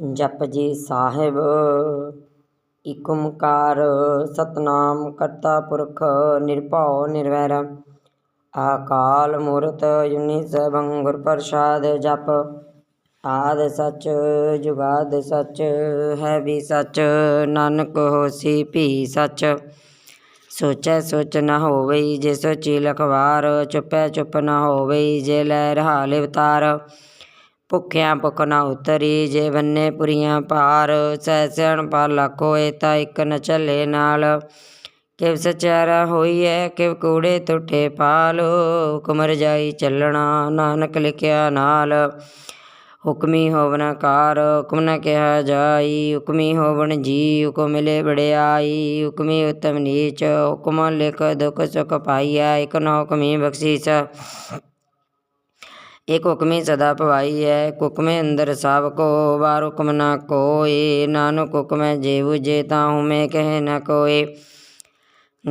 ਜਪਜੀ ਸਾਹਿਬ। ਏਕ ਓੰਕਾਰ ਸਤਨਾਮ ਕਰਤਾ ਪੁਰਖ ਨਿਰਭਉ ਨਿਰਵੈਰ। ਅਕਾਲ ਮੂਰਤ ਅਜੂਨੀ ਸੈਭੰ ਗੁਰ ਪ੍ਰਸਾਦ ਜਪ। ਆਦਿ ਸੱਚ, ਜੁਗਾਦਿ ਸੱਚ, ਹੈ ਵੀ ਸੱਚ, ਨਾਨਕ ਹੋਸੀ ਭੀ ਸੱਚ। ਸੋਚੈ ਸੋਚ ਨ ਹੋਵਈ ਜੇ ਸੋਚੀ ਲਖਵਾਰ ਚੁੱਪੈ ਚੁੱਪ ਨ ਹੋਵਈ, ਜੇ ਲੈ ਰਹਾ ਲਿਵਤਾਰ ਭੁੱਖਿਆਂ ਭੁੱਖ ਨ ਉਤਰੀ, ਜੇ ਬੰਨੇ ਪੁਰੀਆਂ ਪਾਰ ਸਹਿ ਸਿਆਣਪਾ ਲੱਖ ਹੋਏ ਤਾਂ ਇੱਕ ਨ ਚੱਲੇ ਨਾਲ। ਕਿਵ ਸਚਾਰਾ ਹੋਈਐ, ਕਿਵ ਕੂੜੇ ਤੁਠੇ ਪਾਲ ਹੁਕਮ ਰਜਾਈ ਚੱਲਣਾ ਨਾਨਕ ਲਿਖਿਆ ਨਾਲ। ਹੁਕਮੀ ਹੋਵਨ ਕਾਰ, ਹੁਕਮ ਨ ਕਿਹਾ ਜਾਈ, ਹੁਕਮੀ ਹੋਵਨ ਜੀ, ਹੁਕਮ ਮਿਲੇ ਬੜਿਆਈ ਹੁਕਮੀ ਉਤਮ ਨੀਚ, ਹੁਕਮ ਲਿਖ ਦੁਖ ਸੁਖ ਪਾਈਐ, ਇਕ ਨਾ ਹੁਕਮੀ ਬਖਸ਼ੀਸ। ਇਕ ਹੁਕਮੀ ਸਦਾ ਭਵਾਈਐ ਹੁਕਮੇ ਅੰਦਰ ਸਭ ਕੋ ਬਾਰ ਹੁਕਮ ਨ ਕੋਏ ਨਾਨਕ ਹੁਕਮੈ ਜੇ ਬੁਝੇ ਤਾਹੂ ਮੈਂ ਕਹੇ ਨ ਕੋਏ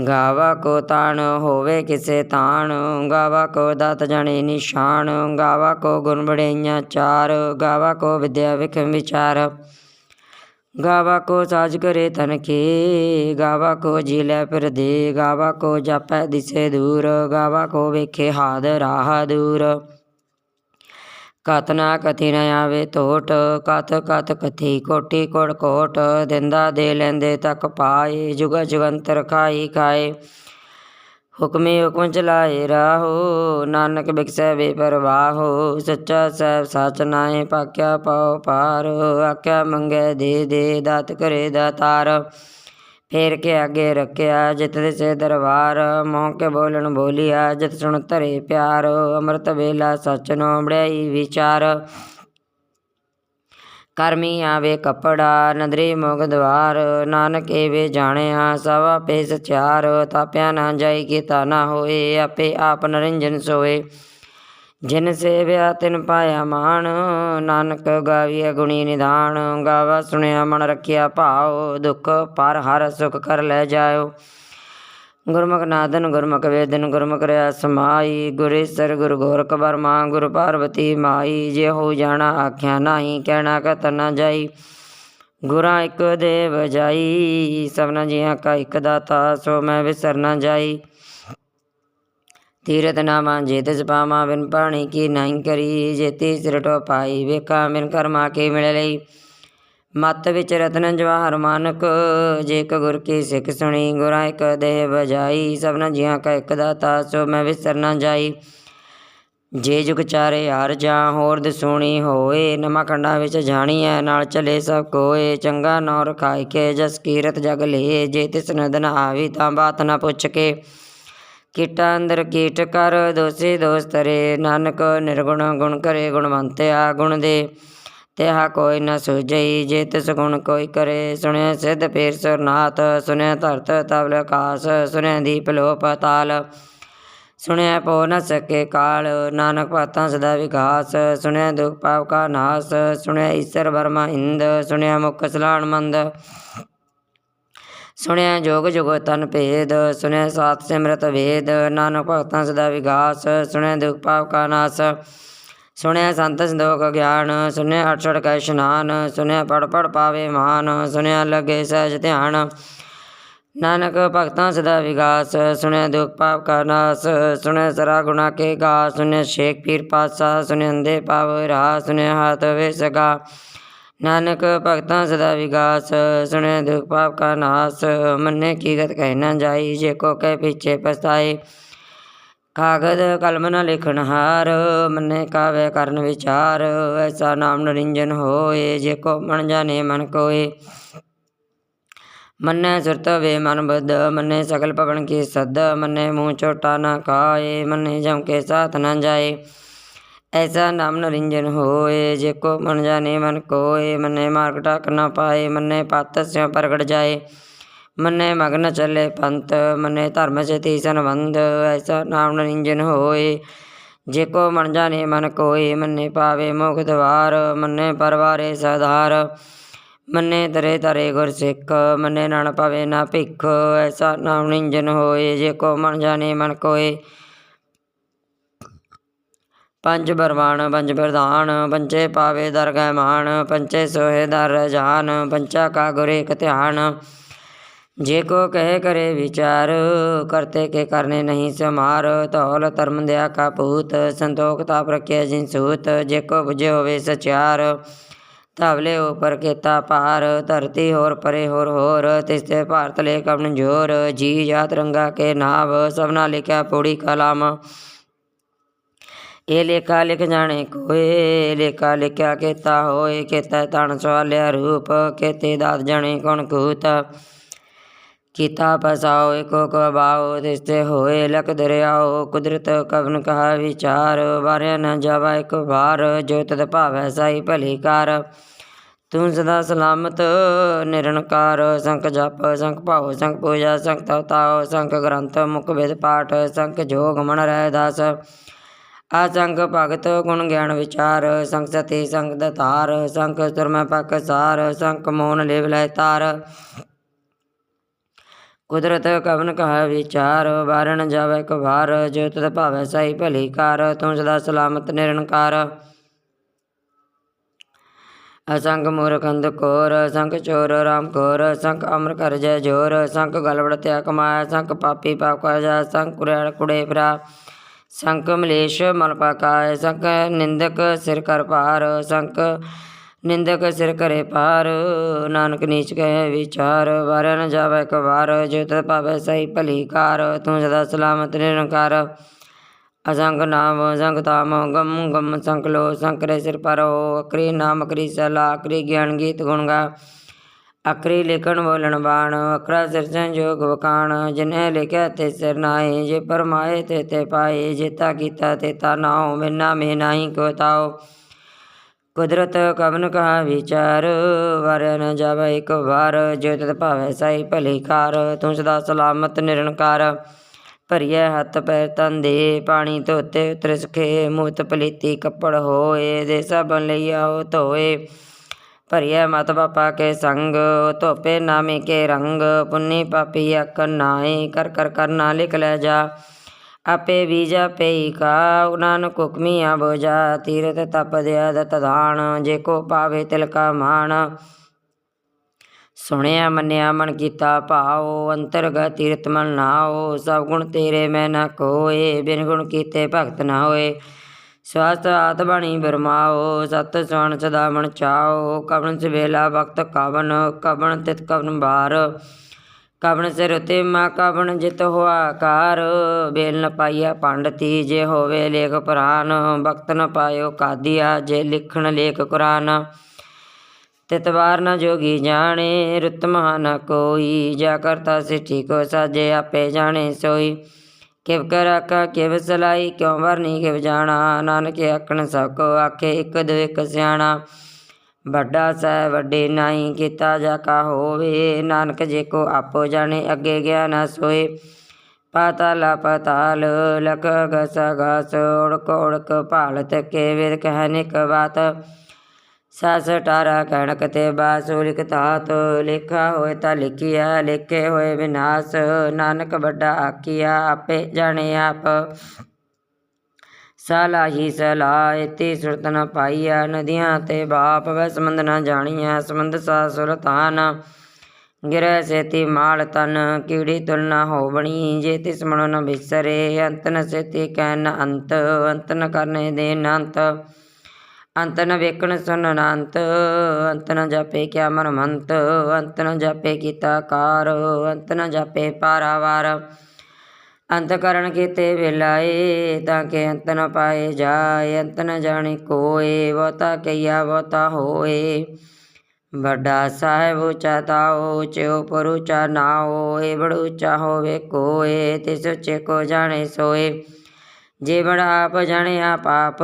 ਗਾਵਾ ਕੋ ਤਾਣ ਹੋਵੇ ਕਿਸੇ ਤਾਣ ਗਾਵਾ ਕੋ ਦਾਤ ਜਾਣੇ ਨਿਸ਼ਾਨ। ਗਾਵਾ ਕੋ ਗੁਣ ਬੜਾਈਆਂ ਚਾਰ। ਗਾਵਾ ਕੋ ਵਿਦਿਆ ਵਿਖਮ ਵਿਚਾਰ। ਗਾਵਾ ਕੋ ਸਾਜ ਕਰੇ ਤਨ ਕੇ ਗਾਵਾ ਕੋ ਜੀ ਲੈ ਫਿਰ ਦੇ ਗਾਵਾ ਕੋ ਜਾਪੈ ਦਿਸੇ ਦੂਰ। ਗਾਵਾ ਕੋ ਵੇਖੇ ਹਾਦ ਰਾਹ ਦੂਰ। ਕਤ ਨਾ ਕਥੀ ਨ ਆਵੇ ਕਤ ਕਤ ਕਥੀ ਕੋਟੀ ਕੋੜ ਕੋਟ, ਦਿੰਦਾ ਦੇ ਲੈਂਦੇ ਤੱਕ ਪਾਏ, ਜੁਗ ਜੁਗੰਤਰ ਖਾਈ ਖਾਏ। ਹੁਕਮੇ ਹੁਕਮ ਚਲਾਏ ਰਾਹੋ, ਨਾਨਕ ਬਿਕਸੈ ਬੇਪਰਵਾਹੋ, ਸੱਚਾ ਸਹਿਬ ਸਚ ਨਾਏ ਪਾਕਿਆ ਪਾਉ ਪਾਰ ਆਖਿਆ ਮੰਗੈ ਦੇ ਦੇ, ਦਾਤ ਕਰੇ ਦਾਤਾਰ ਫੇਰ ਕੇ ਅੱਗੇ ਰੱਖਿਆ ਜਿਤ ਸੇ ਦਰਬਾਰ ਮੋਹ ਕੇ ਬੋਲਣ ਬੋਲਿਆ, ਜਿਤ ਸੁਣ ਧਰੇ ਪਿਆਰ, ਅੰਮ੍ਰਿਤ ਵੇਲਾ ਸਚ ਨੋ ਬੜਾਈ ਵਿਚਾਰ ਕਰਮੀ ਆਵੇ ਕਪੜਾ, ਨਦਰੀ ਮੁਗ ਦਵਾਰ, ਨਾਨਕ ਏਵੇ ਜਾਣਿਆ, ਸਵਾ ਪੇ ਸਚਾਰ ਤਾਪਿਆ ਨਾ ਜਾਈ, ਕੀਤਾ ਨਾ ਹੋਏ, ਆਪੇ ਆਪ ਨਰਿੰਜਨ ਸੋਏ। ਜਿਨ ਸੇਵਿਆ ਤਿਨ ਪਾਇਆ ਮਾਨ ਨਾਨਕ ਗਾਵੀਐ ਗੁਣੀ ਨਿਧਾਨ ਗਾਵਾ ਸੁਣਿਆ ਮਨ ਰੱਖਿਆ ਭਾਉ, ਦੁਖ ਪਰ ਹਰ ਸੁਖ ਕਰ ਲੈ ਜਾਇਓ। ਗੁਰਮੁਖ ਨਾਦਨ, ਗੁਰਮੁਖ ਵੇਦਨ, ਗੁਰਮੁਖ ਰਿਆ ਸਮਾਈ ਗੁਰੇਸਰ ਗੁਰ ਗੋਰਖ ਬਰਮਾ ਗੁਰ ਪਾਰਵਤੀ ਮਾਈ, ਜੇ ਹੋ ਜਾਣਾ ਆਖਿਆ ਨਹੀਂ, ਕਹਿਣਾ ਕਤ ਨਾ ਜਾਈ। ਗੁਰਾਂ ਇੱਕ ਦੇਵ ਜਾਈ, ਸਭਨਾ ਜੀਆਂ ਕਾ ਇੱਕ ਦਾਤਾ, ਸੋ ਮੈਂ ਵਿਸਰ ਨਾ ਜਾਈ। ਤੀਰਤ ਨਾਮਾ ਜੇ ਤਿਸ ਬਿਨ ਪਾਣੀ ਕੀ ਨਹੀਂ ਕਰੀ, ਜੇਤੀ ਤੀਸਰ ਪਾਈ ਵੇਖਾ ਬਿਨ ਕਰਮਾ ਕੇ ਮਿਲ ਲਈ। ਮਤ ਵਿੱਚ ਰਤਨ ਜਵਾਹਰ ਮਾਨਕ, ਜੇ ਕ ਗੁਰ ਕੀ ਸਿੱਖ ਸੁਣੀ, ਗੁਰਾਂ ਇੱਕ ਦੇਹ ਬਜਾਈ ਸਭਨਾ ਜੀਆਂ ਕਾ ਇੱਕ ਦਾਤਾ, ਸੋ ਮੈਂ ਵਿਸਰ ਨਾ ਜਾਈ। ਜੇ ਜੁਗ ਚਾਰੇ ਹਰ ਜਾਂ ਹੋਰ ਦਸੂਣੀ ਹੋਏ ਨਮਾ ਖੰਡਾ ਵਿੱਚ ਜਾਣੀ ਜਾਣੀਐ, ਨਾਲ ਚਲੇ ਸਭ ਕੋਏ। ਚੰਗਾ ਨੌ ਰਖਾਇ ਕੇ ਜਸ ਕੀਰਤ ਜਗ ਲੇ, ਜੇ ਤਿਸ ਨਦਨ ਆਵੀ ਤਾਂ ਬਾਤ ਨਾ ਪੁੱਛ ਕੇ ਕੀਟਾਂਦਰ ਕੀਟ ਕਰ, ਦੋਸੀ ਦੋਸ ਤਰੇ ਨਾਨਕ ਨਿਰਗੁਣ ਗੁਣ ਕਰੇ ਗੁਣਵੰਤਿਆ ਗੁਣ ਦੇ। ਤਿਹਾ ਕੋਈ ਨ ਸੁਝਈ, ਜੇ ਤਿਸ ਗੁਣ ਕੋਈ ਕਰੇ, ਸੁਣਿਆ ਸਿੱਧ ਪੀਰ ਸੁਰਨਾਥ, ਸੁਣਿਆ ਧਰਤ ਤਵਲ ਆਕਾਸ ਸੁਣਿਆ ਦੀਪ ਲੋ ਪਤਾਲ ਸੁਣਿਆ ਪੋ ਨ ਸਕੇ ਕਾਲ, ਨਾਨਕ ਪਾਤਾਂ ਸਦਾ ਵਿਕਾਸ। ਸੁਣਿਆ ਦੁਖ ਪਾਪ ਕਾ ਨਾਸ, ਸੁਣਿਆ ਈਸ਼ਰ ਵਰਮਾ ਇੰਦ, ਸੁਣਿਆ ਮੁਖ ਸਲਾਣ ਮੰਦ। ਸੁਣਿਆ ਜੋਗ ਜੁਗ ਤਨ ਭੇਦ, ਸੁਣਿਆ ਸਾਤ ਸਿਮਰਤ ਵੇਦ, ਨਾਨਕ ਭਗਤਾਂ ਸਦਾ ਵਿਗਾਸ, ਸੁਣਿਆ ਦੁਖ ਪਾਪ ਕਾ ਨਾਸ, ਸੁਣਿਆ ਸੰਤ ਸੰਦੋਖ ਗਿਆਨ, ਸੁਣਿਆ ਅਠ ਛੜ ਕੈ ਇਸ਼ਨਾਨ, ਸੁਣਿਆ ਪੜ ਪੜ ਪਾਵੇ ਮਾਨ, ਸੁਣਿਆ ਲਗੇ ਸਹਿਜ ਧਿਆਨ, ਨਾਨਕ ਭਗਤਾਂ ਸਦਾ ਵਿਗਾਸ, ਸੁਣਿਆ ਦੁਖ ਪਾਪ ਕਾ ਨਾਸ, ਸੁਣਿਆ ਸਰਾ ਗੁਣਾ ਕੇ ਗਾ ਸੁਣਿਆ ਸ਼ੇਖ ਪੀਰ ਪਾਸਾ ਸੁਣਿਆ ਅੰਦੇ ਪਾਵ ਰਾ ਸੁਣਿਆ ਹੱਥ ਵੇ ਸਗਾ ਨਾਨਕ ਭਗਤਾਂ ਸਦਾ ਵਿਗਾਸ, ਸੁਣਿਆ ਦੁਖ ਪਾਪ ਕਾ ਨਾਸ, ਮੰਨੇ ਕੀ ਗਤ ਕਹਿ ਨਾ ਜਾਈ, ਜੇ ਕੋ ਕਹਿ ਪਿਛੇ ਪਛਤਾਏ, ਕਾਗਦ ਕਲਮ ਨ ਲਿਖਣ ਹਾਰ, ਮੰਨੇ ਕਾਵੇ ਕਰਨ ਵਿਚਾਰ, ਐਸਾ ਨਾਮ ਨਰਿੰਜਨ ਹੋਏ, ਜੇ ਕੋ ਮਨ ਜਾਣੇ ਮਨ ਕੋਏ। ਮੰਨੇ ਸੁਰਤ ਵੇ ਮਨ ਬੁੱਧ, ਮੰਨੇ ਸਗਲ ਪਵਨ ਕੀ ਸਦ, ਮੰਨੇ ਮੂੰਹ ਛੋਟਾ ਨਾ ਕਾਏ, ਮੰਨੇ ਜਮ ਕੇ ਸਾਥ ਨਾ ਜਾਏ। ਐਸਾ ਨਾਮ ਨਰਿੰਜਨ ਹੋਏ, ਜੇ ਕੋ ਮਨ ਜਾਣੇ ਮਨ ਕੋਏ, ਮੰਨੇ ਮਾਰਗ ਟਾਕ ਨਾ ਪਾਏ, ਮੰਨੇ ਪਤ ਸਿਉ ਪ੍ਰਗਟ ਜਾਏ, ਮੰਨੇ ਮਗਨ ਚੱਲੇ ਪੰਤ ਮੰਨੇ ਧਰਮ ਚੇਤੀ ਸੰਬੰਧ, ਐਸਾ ਨਾਮ ਨਰਿੰਜਨ ਹੋਏ, ਜੇ ਕੋ ਮਨ ਜਾਣੇ ਮਨ ਕੋਏ, ਮੰਨੇ ਪਾਵੇ ਮੁਖ ਦਵਾਰ, ਮੰਨੇ ਪਰਵਾਰੇ ਸਧਾਰ ਮੰਨੇ ਤਰੇ ਤਰੇ ਗੁਰ ਸਿੱਖ, ਮੰਨੇ ਨਣ ਪਵੇ ਨਾ ਭਿੱਖ, ਐਸਾ ਨਾਮ ਨਿੰਜਨ ਹੋਏ, ਜੇ ਕੋ ਮਨ ਜਾਣੇ ਮਨ ਕੋਏ ਪੰਜ ਬਰਵਾਨ, ਪੰਜ ਪ੍ਰਧਾਨ ਪੰਚੇ ਪਾਵੇ ਦਰਗਹਿ ਮਾਨ ਪੰਚੇ ਸੋਹੇ ਦਰ ਰਜਾਨ ਪੰਚਾ ਕਾ ਗੁਰ ਇਕ ਧਿਆਨ। ਜੇ ਕੋ ਕਹੇ ਕਰੇ ਵਿਚਾਰ, ਕਰਤੇ ਕੇ ਕਰਨੇ ਨਹੀਂ ਸਮਾਰ, ਧੌਲ ਧਰਮ ਦਿਆ ਕਾ ਪੂਤ ਸੰਤੋਖ ਤਾਪ ਰਖਿਆ ਜਿਨ ਸੂਤ, ਜੇ ਕੋ ਬੁਝੇ ਹੋਵੇ ਸਚਿਆਰ ਧਵਲੇ ਉਪਰ ਕੀਤਾ ਭਾਰ, ਧਰਤੀ ਹੋਰ ਪਰੇ ਹੋਰ ਹੋਰ ਤਿਸਤੇ ਭਾਰਤ ਲੈ ਕਵਨ ਜੋਰ, ਜੀ ਜਾਤ ਰੰਗਾ ਕੇ ਨਾਵ, ਸਭਨਾ ਲਿਖਿਆ ਪੂੜੀ ਕਲਾਮ। ਇਹ ਲੇਖਾ ਲਿਖ ਜਾਣੇ ਕੋਏ ਲੇਖਾ ਲਿਖਿਆ ਕੀਤਾ ਹੋਏ, ਕੀਤਾ ਤਣ ਸਵਾਲਿਆ ਰੂਪ, ਕੇਤੇ ਦਾਤ ਜਾਣੇ ਕੌਣ ਕੂਤ। ਕੀਤਾ ਪਸਾਓ ਏਕੋ ਕੋ ਤਿਸਤੇ ਹੋਏ ਲਖ ਦਰਿਆਓ, ਕੁਦਰਤ ਕਵਨ ਕਹਾ ਵਿਚਾਰ, ਵਾਰਿਆ ਨ ਜਾਵਾ ਇਕ ਵਾਰ, ਜੋ ਤਦ ਭਾਵੈ ਸਾਈ ਭਲੀ ਕਰ। ਤੂੰ ਸਦਾ ਸਲਾਮਤ, ਨਿਰਣਕਾਰ ਸੰਖ ਜਪ ਸੰਖ ਭਾਉ ਸੰਖ ਪੂਜਾ ਸੰਖ ਤਵਤਾਉ ਸੰਖ ਗ੍ਰੰਥ, ਮੁਖ ਵਿਦ ਪਾਠ ਸੰਖ ਜੋਗ ਮਨ ਰਹਿ ਦਾਸ। ਆਸੰਗ ਭਗਤ ਗੁਣ ਗਿਆਨ ਵਿਚਾਰ, ਸੰਗ ਸਤੀ, ਸੰਗ ਦਤਾਰ ਸੰਗ ਸੁਰਮੈ ਪਕ ਸਾਰ, ਸੰਗ ਮੋਨ ਲਿਵ ਲੈ ਤਾਰ। ਕੁਦਰਤ ਕਵਨ ਕਹ ਵਿਚਾਰ ਵਾਰਣ ਜਾਵੇ ਕਵਾਰ, ਜੋ ਤਤ ਭਾਵੈ ਸਾਈ ਭਲੀ ਕਾਰ, ਤੂੰ ਸਦਾ ਸਲਾਮਤ ਨਿਰੰਕਾਰ। ਅਸੰਗ ਮੂਰਖ ਅੰਧ ਕੋਰ, ਸੰਗ ਚੋਰ ਰਾਮ ਕੋਰ, ਸੰਗ ਅਮਰ ਕਰ ਜੈ ਜੋਰ, ਸੰਗ ਗਲਵੜ ਤਿਆ ਕਮਾਇ ਸੰਗ ਪਾਪੀ ਪਾਪ ਕਾ ਜਾ, ਸੰਗ ਕੁੜੈਲ ਕੁੜੇ ਭਰਾ ਸੰਕ ਮਲੇਸ਼ ਮਲ ਪਾਕਾਇ ਸੰਕ ਨਿੰਦਕ ਸਿਰ ਕਰ ਭਾਰ ਸੰਕ ਨਿੰਦਕ ਸਿਰ ਕਰੇ ਪਾਰ ਨਾਨਕ ਨੀਚ ਕਹੇ ਵਿਚਾਰ, ਵਾਰਿਆ ਨ ਜਾਵੇ ਇੱਕ ਵਾਰ ਜੋ ਤਤ ਪਾਵੇ ਸਹੀ ਭਲੀ ਕਾਰ, ਤੂੰ ਸਦਾ ਸਲਾਮਤ ਨਿਰੰਕਾਰ। ਅਜੰਗ ਨਾਮ, ਅਜੰਗ ਤਾਮ ਗਮ ਗਮ ਸੰਕਲੋ ਸੰਕਰੇ ਸਿਰ ਪਰੋ। ਅਕਰੀ ਨਾਮ, ਅਕਰੀ ਸਲਾ, ਅਕਰੀ ਗਿਆਨ ਗੀਤ ਗੁਣ ਗਾ ਅਕਰੀ ਲਿਖਣ ਬੋਲਣ ਬਾਣ, ਅਕਰਾ ਸਿਰਜਣ ਜੋਗ ਵਕਾਣ ਜਿਨੇ ਲਿਖਿਆ ਤੇ ਸਿਰ ਨਾਏ ਜੇ ਪਰਮਾਏ ਤੇ ਤੇ ਪਾਏ ਜੇਤਾ ਕੀਤਾ ਤੇ ਤਾ ਨਾਉ, ਮਿਨਾ ਮੇ ਨਾਹੀ ਕੁਦਰਤ ਕਵਨ ਕਹਾ ਵਿਚਾਰ ਵਾਰਿਆ ਨ ਜਾਵੇ ਇੱਕ ਵਾਰ, ਜੋ ਤਤ ਭਾਵੈ ਸਾਈ ਭਲੀ ਕਾਰ ਤੂੰ ਸਦਾ ਸਲਾਮਤ ਨਿਰੰਕਾਰ ਭਰੀਐ ਹੱਥ ਪੈਰ ਤਨ ਦੇ, ਪਾਣੀ ਧੋਤੇ ਉਤਰ ਸਖੇ ਮੂਤ ਪਲੀਤੀ ਕੱਪੜ ਹੋਏ, ਦੇ ਸਭਣ ਲਈ ਆਓ ਧੋਏ। ਭਰੀਐ ਮਤ ਬਾਪਾ ਕੇ ਸੰਗ, ਧੋਪੇ ਨਾਮੇ ਕੇ ਰੰਗ, ਪੁੰਨੀ ਪਾਪੀ ਅਕ ਨਾਏ ਕਰ ਕਰ ਕਰਨਾ ਲਿਖ ਲੈ ਜਾ। ਆਪੇ ਬੀਜਾ ਪਈ ਕਾ ਨਾਨਕ ਹੁਕਮੀਆਂ ਬੋਜਾ ਤੀਰਤ ਤਪ ਦਿਆ ਦਤ ਦਾਨ ਜੇ ਕੋ ਪਾਵੇ ਤਿਲ ਕਾ ਮਾਣ। ਸੁਣਿਆ, ਮੰਨਿਆ, ਮਨ ਕੀਤਾ ਭਾਉ, ਅੰਤਰਗਤ ਤੀਰਤ ਮਨ ਨਾਉ, ਸਭ ਗੁਣ ਤੇਰੇ ਮੈਂ ਨਾ ਕੋਏ, ਬਿਨ ਗੁਣ ਕੀਤੇ ਭਗਤ ਨਾ ਹੋਏ। ਸਵਸਤ ਆਤ ਬਣੀ ਬਰਮਾਓ, ਸਤ ਸਵਣ ਸਦਾ ਮਨ ਚਾਓ, ਕਵਣ ਸਵੇਲਾ ਵਕਤ ਕਵਨ, ਕਵਣ ਤਿਤ ਕਵਨ ਬਾਰ ਕਵਨ ਸਿਰ ਉਤੇ ਮਾ ਕਵਨ ਜਿਤ ਹੋਆ ਕਾਰ ਬੇਲ ਨ ਪਾਈਆ ਪੰਡਤੀ, ਜੇ ਹੋਵੇ ਲੇਖ ਪੁਰਾਨ। ਵਕਤ ਨ ਪਾਇਓ ਕਾਦੀਆ, ਜੇ ਲਿਖਣ ਲੇਖ ਕੁਰਾਨ। ਤਿਤਵਾਰ ਨ ਜੋਗੀ ਜਾਣੇ ਰੁਤਮਾ ਨ ਕੋਈ। ਜਾ ਕਰਤਾ ਸਿੱਠੀ ਕੋ ਸਾਜੇ ਆਪੇ ਜਾਣੇ ਸੋਈ। ਕਿਵ ਕਰ ਆਕਾ ਕਿਵ ਸਲਾਈ, ਕਿਉ ਵਰਨੀ, ਕਿਵ ਜਾਣਾ, ਨਾਨਕ ਆਖਣ ਸਭ ਆਖੇ ਇੱਕ ਦੋ ਇੱਕ ਸਿਆਣਾ। ਵੱਡਾ ਸਹਿ ਵੱਡੇ ਨਾਹੀ, ਕੀਤਾ ਜਾ ਕਾ ਹੋਵੇ। ਨਾਨਕ ਜੇ ਕੋ ਆਪੋ ਜਾਣੇ, ਅੱਗੇ ਗਿਆ ਨਾ ਸੋਏ। ਪਾਤਾਲ, ਪਤਾਲ ਲਕ ਗਸ ਗਸ ਉੜਕ ਉੜਕ, ਭਾਲਤ, ਕੇ ਵੇਦ ਕਹਿਨਿਕ ਬਾਤ। ਸੱਸ ਟਾਰਾ ਕਣਕ ਤੇ ਬਾਸੂ ਲਿਖਤਾਤ ਲਿਖਾ ਹੋਏ ਤਾਂ ਲਿਖਿਆ ਲਿਖੇ ਹੋਏ ਵਿਨਾਸ਼, ਨਾਨਕ ਵੱਡਾ ਆਖਿਆ ਆਪੇ ਜਾਣੇ ਆਪ। ਸਲਾਹੀ ਸਲਾਹ ਇਤੀ ਸੁਰਤ ਨ ਪਾਈਆ ਨਦੀਆਂ ਤੇ ਬਾਪ ਵੈ ਸਮੰਦ ਨ ਜਾਣੀਆ ਸਮੰਦ ਸਾ ਸੁਲਤਾਨ ਗਿਰੈ ਸੇਤੀ ਮਾਲ ਤਨ, ਕੀੜੀ ਤੁਲਨਾ ਹੋਵਣੀ, ਜੇ ਤਿਸ ਮਨੋ ਨ ਵਿਸਰੇ ਅੰਤ ਨ ਸੇਤੀ ਕਹਿ ਨ ਅੰਤ ਅੰਤ ਨ ਕਰਨੇ ਦੇ ਅੰਤ ਅੰਤ ਨ ਵੇਖਣ ਸੁਨਨ ਅੰਤ ਅੰਤ ਨ ਜਾਪੇ ਕਿਆ ਮਨ ਮੰਤ ਅੰਤ ਨ ਜਾਪੇ ਕੀਤਾ ਕਾਰ, ਅੰਤ ਨ ਜਾਪੇ ਪਾਰਾਵਾਰ। ਅੰਤ ਕਰਨ ਕੀਤੇ ਵੇਲਾਏ, ਤਾਂ ਕਿ ਅੰਤ ਨ ਪਾਏ ਜਾਏ, ਅੰਤ ਨ ਜਾਣੇ ਕੋਏ, ਬਹੁਤਾ ਕਈਆ ਬਹੁਤਾ ਹੋਏ। ਵੱਡਾ ਸਾਹਿਬ ਉੱਚਾ ਤਾਓ ਚਿਉ ਪਰ ਉੱਚਾ ਨਾਓ ਏ ਬੜੂ ਉੱਚਾ ਹੋਵੇ ਕੋਏ, ਤਿਸ ਉੱਚੇ ਕੋ ਜਾਣੇ ਸੋਏ। ਜੇ ਆਪ ਜਾਣਿਆ ਪਾਪ,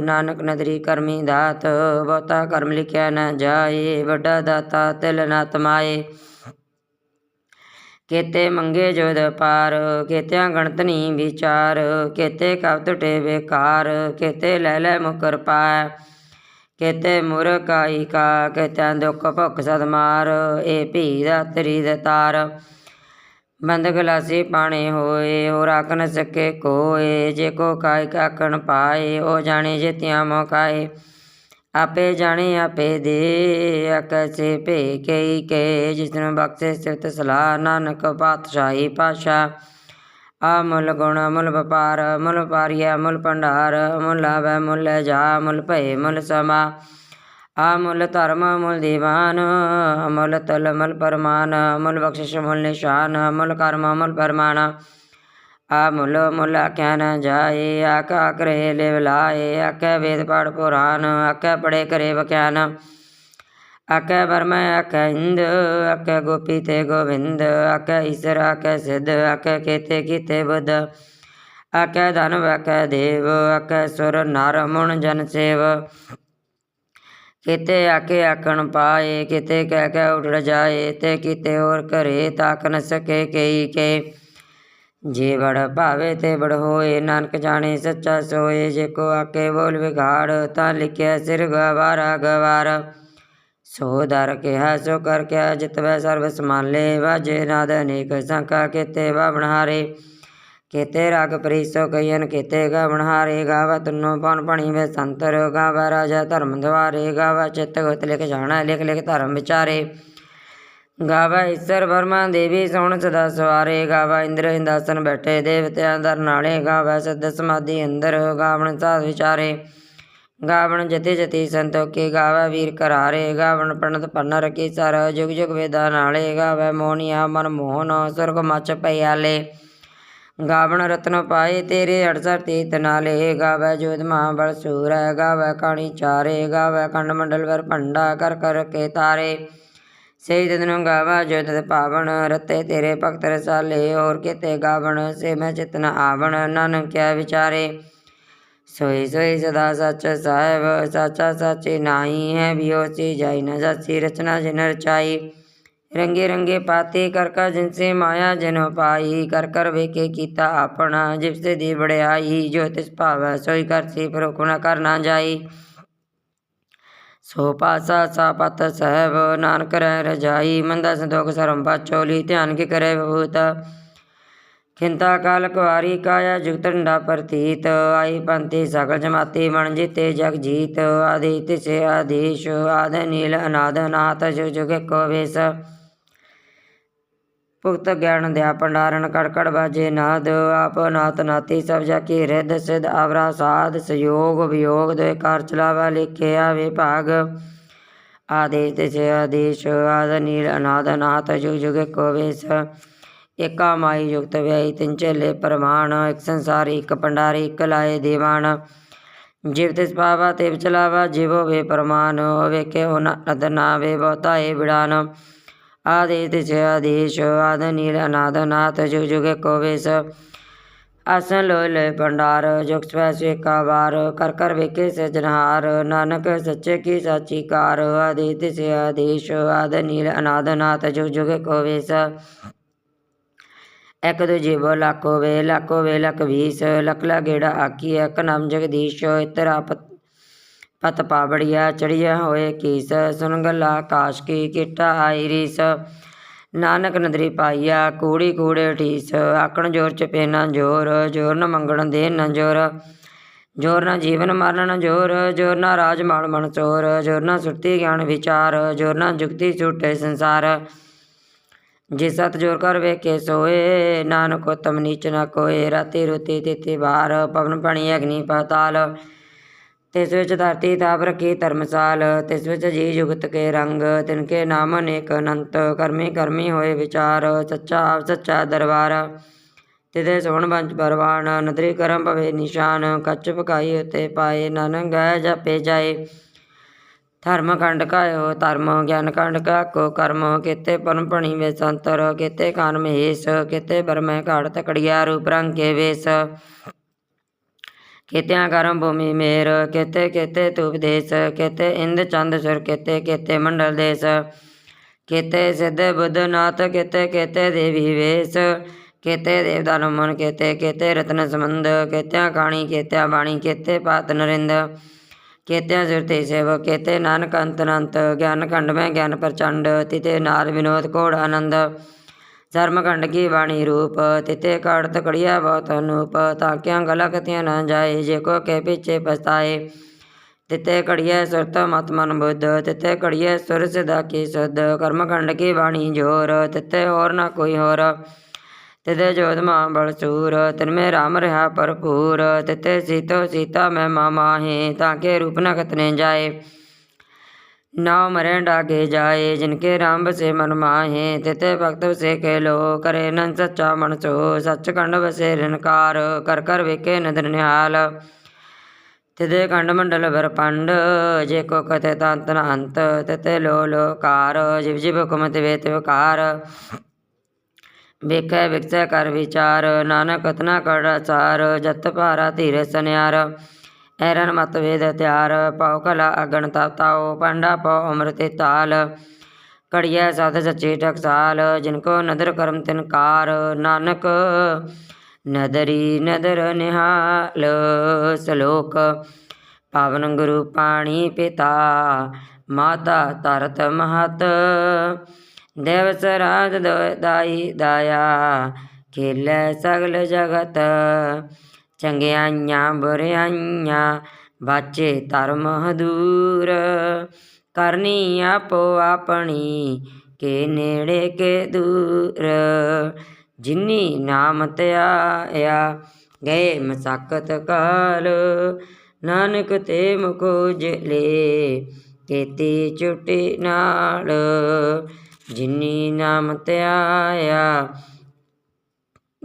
ਨਾਨਕ ਨਦਰੀ ਕਰਮੀ ਦਾਤ, ਬਹੁਤਾ ਕਰਮ ਲਿਖਿਆ ਨਾ ਜਾਏ, ਵੱਡਾ ਦਾਤਾ ਤਿਲ ਨਾ ਤਮਾਏ। ਕੇਤੇ ਮੰਗੇ ਜੋਦ ਪਾਰ, ਕੇਤਿਆਂ ਗਣਤ ਨੀ ਵਿਚਾਰ, ਕੇਤੇ ਕਬਦ ਟੇ ਬੇਕਾਰ ਕੇਤੇ ਲੈ ਲੈ ਮੁਕਰ ਪਾਇ ਕੇਤੇ ਮੁਰ ਕਾਈ ਕਾ, ਕੇਤਿਆਂ ਦੁਖ ਭੁਖ ਸਦ ਮਾਰ ਏ ਭੀ ਦਾ ਤਰੀ ਦੇ ਤਾਰ। ਬੰਦ ਗਲਾਸੀ ਪਾਣੇ ਹੋਏ ਹੋ ਰਾਖ ਨ ਸਕੇ ਕੋਏ। ਜੇ ਕੋ ਕਾਇ ਕਾਕਣ ਪਾਏ, ਉਹ ਜਾਣੇ ਜਿਤਿਆ ਮੋਕਾਏ ਆਪੇ ਜਾਣੇ ਆਪੇ ਦੇ ਅਕਸੇ ਭੇ ਕਈ ਕੇ ਜਿਸਨੂੰ ਬਖਸ਼ੇ ਸਿਫਤ ਸਲਾਹ, ਨਾਨਕ ਪਾਤਸ਼ਾਹੀ ਪਾਸ਼ਾ ਆ ਗੁਣ, ਮੁੱਲ ਵਪਾਰ, ਮੁੱਲ ਪਾਰੀਆ, ਮੁੱਲ ਭੰਡਾਰ। ਮੁੱਲ ਆਵੈ, ਮੁੱਲ ਜਾ, ਮੁੱਲ ਭਏ, ਮੁੱਲ ਸਮਾ। ਆ ਮੁੱਲ ਧਰਮ ਮੁੱਲ ਦੀਵਾਨ ਮੁੱਲ ਤਲ ਮੁੱਲ ਪਰਮਾਨ ਮੁੱਲ ਬਖਸ਼ਿਸ਼ ਮੁੱਲ ਨਿਸ਼ਾਨ ਮੁੱਲ ਕਰਮ ਮੁੱਲ ਪਰਮਾਨ। ਆ ਮੁੱਲ ਆਖਿਆ ਨ ਜਾਏ ਆਕਾ ਕਰੇ ਲਿਵ ਲਾਏ ਆਕੈ ਵੇਦ ਪੜ ਪੁਰਾਨ ਆਕੈ ਪੜੇ ਕਰੇ ਵਖਿਆਨ। ਆਕੈ ਬਰਮੈ ਆਕੈ ਇੰਦ ਆਕੈ ਗੋਪੀ ਤੇ ਗੋਵਿੰਦ ਆਕੈ ਈਸ਼ਰ ਆਕੈ ਸਿੱਧ ਆਕੈ ਕੀਤੇ ਕੀਤੇ ਬੁੱਧ। ਆਕੈ ਧਨਵ ਆਕੈ ਦੇਵ ਆਕੈ ਸੁਰ ਨਰ ਮੁਣ ਜਨ ਸੇਵ। ਕਿਤੇ ਆਕੇ ਆਕਣ ਪਾਏ, ਕਿਤੇ ਕਹਿ ਕਹਿ ਉਠੜ ਜਾਏ, ਤੇ ਕਿਤੇ ਹੋਰ ਕਰੇ ਤਾਕ ਨ ਸਕੇ ਕਈ ਕੇ। ਜੇ ਬੜ ਭਾਵੇ ਤੇ ਬੜ ਹੋਏ, ਨਾਨਕ ਜਾਣੇ ਸੱਚਾ ਸੋਏ। ਜੇ ਕੋ ਆਕੇ ਬੋਲ ਵਿਗਾੜ, ਤਾਂ ਲਿਖਿਆ ਸਿਰ ਗਵਾਰਾ ਗਵਾਰ। ਸੋ ਦਰ ਕਿਹਾ, ਸੋ ਕਰ ਕਿਆ, ਜਿਤਵੈ ਸਰਬ ਸਮਾਲੇ ਵਾਜੇ ਨਾਦ ਅਨੇਕ ਸੰਕਾ ਕਿਤੇ ਬਾਵਣ ਹਾਰੇ। ਕੀਤੇ ਰਾਗ ਪ੍ਰੀਸੋ ਕਈਨ ਕੀਤੇ ਗਾਵਣ ਹਾਰੇ ਗਾਵਾ ਤੁਨੋ ਪਨ ਪਣੀ ਵੇ ਸੰਤਰ ਗਾਵਾ ਰਾਜਾ ਧਰਮ ਦਵਾਰੇ, ਗਾਵਾ ਚਿਤ ਗਤ ਲਿਖ ਜਾਣਾ, ਲਿਖ ਲਿਖ ਧਰਮ ਗਾਵਾ ਈਸ਼ਰ ਬਰਮਾ ਦੇਵੀ ਸੋਣ ਸਦਾ ਸਵਾਰੇ, ਗਾਵਾ ਇੰਦਰ ਹਿੰਦਾਸਨ ਬੈਠੇ ਦੇਵਤਿਆਂ ਦਰ ਨਾਲੇ, ਗਾਵਾ ਸਦ ਸਮਾਧੀ ਅੰਦਰ, ਗਾਵਣ ਸਾਧ ਵਿਚਾਰੇ। ਗਾਵਣ ਜਤੀ ਜਤੀ ਸੰਤੋਕੇ ਗਾਵਾ ਵੀਰ ਕਰਾਰੇ ਗਾਵਣ ਪੰਡਤ ਪੰਨਰ ਕੀ ਸਰ, ਜੁਗ ਜੁਗ ਵੇਦਾ ਨਾਲੇ, ਗਾਵੇ ਮੋਹਨੀਆ ਮਨ ਮੋਹਨ, ਸੁਰਗ ਮਚ ਪਿਆਲੇ ਗਾਵਣ ਰਤਨ ਪਾਏ ਤੇਰੇ ਅੜਸਰ ਤੀਤ ਨਾਲੇ, ਗਾਵੇ ਜੋਤ ਮਹਾਬਲ ਸੂਰ, ਗਾਵੇ ਕਾਣੀ ਚਾਰੇ, ਗਾਵੇ ਖੰਡ ਮੰਡਲ ਵਰ ਭੰਡਾ ਕਰ ਕਰ ਕੇ ਤਾਰੇ। ਸਹੀ ਤਨ ਗਾਵਾ ਜੋ ਤਤ ਪਾਵਨ ਰਤੇ ਤੇਰੇ ਭਗਤ ਰਸਾਲੇ, ਹੋਰ ਕਿਤੇ ਗਾਵਣ ਸੇ ਮੈਂ ਚਿਤਨ ਆਵਣ, ਨਾਨਕ ਕਿਆ ਵਿਚਾਰੇ। ਸੋਈ ਸੋਈ ਸਦਾ ਸੱਚ ਸਾਹਿਬ, ਸਾਚਾ ਸਾਚੀ ਨਾਹੀ ਹੈ ਬਿਓਸੀ ਜਾਈ ਨ ਜਾਸੀ ਰਚਨਾ ਜਿਨ ਰਚਾਈ ਰੰਗੇ ਰੰਗੇ ਪਾਤੇ ਕਰ ਕਰ ਜਿਨਸੇ ਮਾਇਆ ਜਨ ਪਾਈ, ਕਰ ਕਰ ਵੇਖੇ ਕੀਤਾ ਆਪਣਾ, ਜਿਸ ਤੇ ਦੀ ਬੜਾਈ ਜੋ ਤਿਸ ਭਾਵੈ ਸੋਈ ਕਰਸੀ ਪਰਖ ਨ ਕਰ ਸੋ ਪਾਸਾ ਸਾ ਪਤ ਸਹਿਬ, ਨਾਨਕ ਰਹਿ ਰਜਾਈ, ਮੰਦਾ ਸੰਤੋਖ ਸਰਮ ਪਾਚੋਲੀ ਧਿਆਨ ਕੇ ਕਰੇ ਬਹੂਤ ਖਿੰਤਾ ਕਾਲ ਕੁਆਰੀ ਕਾਇਆ ਜੁਗਤ ਡੰਡਾ ਪ੍ਰਤੀਤ, ਆਈ ਪੰਤੀ ਸਗਲ ਜਮਾਤੀ ਮਣ ਜਿਤੇ ਜਗ ਜੀਤ। ਆਦਿ ਤਿਸੇ ਆਦੇਸ਼, ਆਦ ਨੀਲ ਅਨਾਦ ਨਾਥ ਜੁਗ ਜੁਗ ਕੋ ਵੇਸ। ਭੁਗਤ ਗਿਆਨ ਦਿਆ, ਭੰਡਾਰਨ ਕੜਕੜ ਬਾਜੇ ਨਾਦ, ਆਪ ਨਾਤ ਨਾਤੀ ਸਭ ਜਾ ਕੀ ਰਿੱਧ ਸਿਧ ਆਵਰਾ ਸਾਧ, ਸਯੋਗ ਵਿਯੋਗ ਦੇ ਕਾਰ ਚਲਾਵਾ ਲਿਖਿਆ ਵਿਭਾਗ। ਆਦੇਸ਼ ਤਿਸੇ ਆਦੇਸ਼, ਆਦ ਨੀਲ ਅਨਾਦ ਨਾਥ ਜੁਗ ਏਕਾ ਮਾਈ ਯੁਕਤ ਵਿਆਈ ਤਿੰਨ ਚੇਲੇ ਪ੍ਰਮਾਣ ਇੱਕ ਸੰਸਾਰੀ, ਇੱਕ ਪੰਡਾਰੀ ਇੱਕ ਲਾਏ ਦੀਵਾਨ। ਜਿਵ ਤਿਸ ਪਾਵਾ ਤੇ ਚਲਾਵਾ, ਜਿਵੋ ਵੇ ਪ੍ਰਮਾਨ ਵੇਖੇ ਹੋ ਨਦ ਨਾ ਵੇ ਬਹੁਤਾਏ ਬਿੜਾਨ। ਆਦੇ ਤਿਸ ਆਦੇਸ਼, ਆਦ ਨੀਲ ਅਨਾਦ, ਨਾਥ ਜੁਗ ਜੁਗ ਕੋ ਵੇਸ। ਆਸਨ ਲੋਇ ਲੈ ਭੰਡਾਰ, ਜੁਗ ਸਵੈ ਸੇਕਾ ਵਾਰ। ਕਰ ਕਰ ਵੇਖੇ ਸਜਨਹਾਰ ਨਾਨਕ ਸੱਚੇ ਕੀ ਸਾਚੀ ਕਾਰ। ਆਦੇ ਤਿਸ ਆਦੇਸ਼, ਆਦ ਨੀਲ ਅਨਾਦ, ਨਾਥ ਜੁਗ ਜੁਗ ਕੋ ਵੇਸ। ਇੱਕ ਦੋ ਜੀਵ ਲੱਖ ਹੋਵੇ ਲੱਖ ਹੋਵੇ ਲੱਖ ਵੀਸ। ਲੱਖ ਲਾ ਗੇੜਾ ਆਕੀ ਇੱਕ ਨਾਮ ਜਗਦੀਸ਼, ਇਤਰਾ ਪਤ ਪਤ ਪਾਵੜੀਆ ਚੜੀਆ ਹੋਏ ਕੀਸ ਸੁਨ ਗੱਲਾ ਆਕਾਸ਼ ਕੀ ਕੀਟਾ ਆਈ ਰੀਸ। ਨਾਨਕ ਨਦਰੀ ਪਾਈਆ ਕੂੜੀ ਕੂੜੇ ਠੀਸ ਆਕਣ ਜੋਰ ਚਪੇ ਨਾ ਜੋਰ ਜੋਰ ਨ ਮੰਗਣ ਦੇ ਨਾ ਜੋਰ। ਜੋਰ ਨਾ ਜੀਵਨ ਮਰਨ ਜੋਰ ਜੋਰ ਨਾ ਰਾਜ ਮਾਲ ਮਨ ਚੋਰ ਜੋਰ ਨਾ ਸੁਰਤੀ ਗਿਆਨ ਵਿਚਾਰ, ਜੋਰ ਨਾ ਜੁਗਤੀ ਝੂਟੇ ਸੰਸਾਰ। ਜੇ ਸਤ ਜੋਰ ਕਰ ਵੇਖੇ ਸੋਏ, ਨਾਨਕ ਉਤਮ ਨੀਚ ਨਾ ਕੋਏ, ਰਾਤੀ ਰੁਤੀ ਤਿਥि ਵਾਰ, ਪਵਨ ਪਣੀ ਅਗਨੀ ਪਾਤਾਲ। ਤਿਸ ਵਿੱਚ ਧਰਤੀ ਤਾਪ ਰਖੀ ਧਰਮਸਾਲ, ਤਿਸ ਵਿੱਚ ਜੀ ਜੁਗਤ ਕੇ ਰੰਗ, ਤਿਨ ਕੇ ਨਾਮ ਅਨੇਕ ਅਨੰਤ, ਕਰਮੀ ਕਰਮੀ ਹੋਏ ਵਿਚਾਰ, ਸੱਚਾ ਆਪ ਸੱਚਾ ਦਰਬਾਰ। ਤਿਦੇ ਸੋਹਣ ਬੰਚ ਪਰਵਾਨ ਨਦਰੀ ਕਰਮ ਭਵੇ ਨਿਸ਼ਾਨ, ਕੱਚ ਪਕਾਈ ਉਤੇ ਪਾਏ ਨਾਨਕ ਗਏ ਜਪੇ ਜਾਏ। ਧਰਮ ਖੰਡ ਕਾਇਓ ਧਰਮ, ਗਿਆਨ ਖੰਡ ਕਾ ਕੋ ਕਰਮ। ਕਿਤੇ ਪਰਮ ਪਣੀ ਵੇ ਸੰਤਰ, ਕੀਤੇ ਕਾਨ ਮਹੇਸ਼, ਕਿਤੇ ਬਰਮੈ ਘਾੜ ਤਕੜਿਆ ਰੂਪ ਰੰਗ ਕੇ ਵੇਸ। ਕੀਤਿਆਂ ਕਰਮ ਭੂਮੀ ਮੇਰ, ਕੀਤੇ ਕੀਤੇ ਤੂਪ ਦੇਸ, ਕੀਤੇ ਇੰਦ ਚੰਦ ਸੁਰ, ਕੀਤੇ ਕੀਤੇ ਮੰਡਲ ਦੇਸ, ਕੀਤੇ ਸਿੱਧ ਬੁੱਧ ਨਾਥ ਕੀਤੇ ਕੀਤੇ ਦੇਵੀ ਵੇਸ, ਕੀਤੇ ਦੇਵਦਾਨ ਮਨ, ਕੀਤੇ ਰਤਨ ਸੰਬੰਧ, ਕੀਤਿਆਂ ਕਾਣੀ, ਕੀਤਿਆਂ ਬਾਣੀ, ਕੀਤੇ ਪਾਤ ਨਰਿੰਦ, ਕੀਤਿਆਂ ਸੁਰਤੇ ਸੇਵ ਕੀਤੇ ਨਾਨਕ ਅੰਤ ਅਨੰਤ, ਗਿਆਨ ਖੰਡ ਮੈਂ ਗਿਆਨ ਪ੍ਰਚੰਡ, ਤਿਤੇ ਨਾਲ ਵਿਨੋਦ ਕੋੜ ਆਨੰਦ ਧਰਮਖੰਡ ਕੀ ਬਾਣੀ ਰੂਪ ਤਿਤੇ ਕੜਤ ਕੜੀਆ ਬਹੁਤ ਅਨੂਪ ਤਾਕਿਆਂ ਗਲਾ ਕਤਿਆਂ ਨਾ ਜਾਏ, ਜੇ ਕੋ ਕੇ ਪਿਛੇ ਪਛਤਾਏ। ਤਿਤੇ ਕੜੀਐ ਸੁਰਤ ਮਤ ਮਨ ਬੁੱਧ ਤਿਤੇ ਕੜੀਐ ਸੁਰ ਸਿਦਾ ਕੀ ਸੁਧ ਕਰਮਖੰਡ ਕੀ ਬਾਣੀ ਜੋਰ ਤਿਤੇ ਹੋਰ ਨਾ ਕੋਈ ਹੋਰ। ਤਿਤੇ ਜੋਤ ਮਾਂ ਬਲ ਸੂਰ, ਤਿਨ ਮੇ ਰਾਮ ਰਹਾ ਭਰਪੂਰ ਤਿਤੇ ਸੀਤੋ ਸੀਤਾ ਮੈਂ ਮਾ ਤਾਂ ਕੇ ਰੂਪ ਨ ਕਤਨੇ ਜਾਏ। ਨਾਉ ਮਰੇ ਡਾਗੇ ਜਾਏ, ਜਿਨਕੇ ਰਾਮ ਬਸੇ ਮਨ ਮਾਹੇ ਤਿਤੇ ਭਗਤ ਬਸੇ ਕੇ ਲੋ ਕਰੇ ਨਨ ਸੱਚਾ ਮਨ ਸੋ ਸੱਚ ਕੰਡ ਬਸੇ ਰਿਨਕਾਰ ਕਰ ਕਰ ਵੇਖੇ ਨਦਰ ਨਿਹਾਲ। ਤਿਤੇ ਕੰਡ ਮੰਡਲ ਬਰਪੰਡ ਜੇ ਕੋ ਕਥੇ ਤੰਤ ਨ ਅੰਤ ਤਿਤੇ ਲੋ ਲੋਕਾਰ ਜਿਵ ਜਿਵ ਹੁਕਮ ਤਿਵੇ ਤਿਵਕਾਰ ਵੇਖੈ ਵਿਕਸੈ ਕਰ ਵਿਚਾਰ, ਨਾਨਕ ਕਤਨਾ ਕੜ ਅਚਾਰ ਜਤ ਭਾਰਾ ਧੀਰ ਸਨਿਆਰ। ਐਰਨ ਮਤ ਵੇਦ ਤਿਆਰ, ਪਉ ਕਲਾ ਅਗਣ ਤਾਤਾਓ ਪੰਡਾ ਪਉ ਅੰਮ੍ਰਿਤ ਤਾਲ। ਕੜੀਐ ਸਤ ਸੱਚੇ ਟਕਸਾਲ, ਜਿਨ ਕੋ ਨਦਰ ਕਰਮ ਤਿਨਕਾਰ ਨਾਨਕ ਨਦਰੀ ਨਦਰ ਨਿਹਾਲ, ਸ਼ਲੋਕ ਪਾਵਨ ਗੁਰੂ ਪਾਣੀ ਪਿਤਾ, ਮਾਤਾ ਤਰਤ ਮਹਤ। ਦੇਵ ਸਰਾਜ ਦਾਈ, ਦਾਇਆ, ਖੇਲੇ ਸਗਲ ਜਗਤ। ਚੰਗਿਆਈਆਂ ਬੁਰਿਆਈਆਂ ਬਾਚੇ ਧਰਮ ਹਦੂਰ। ਕਰਨੀ ਆਪੋ ਆਪਣੀ, ਕੇ ਨੇੜੇ ਕੇ ਦੂਰ। ਜਿਨੀ ਨਾਮ ਧਿਆਇਆ, ਗਏ ਮਸਕਤ ਕਾਲ। ਨਾਨਕ ਤੇ ਮੁਖ ਉਜਲੇ ਕੀਤੀ ਚੁਟੀ ਨਾਲ। ਜਿਨੀ ਨਾਮ ਧਿਆਇਆ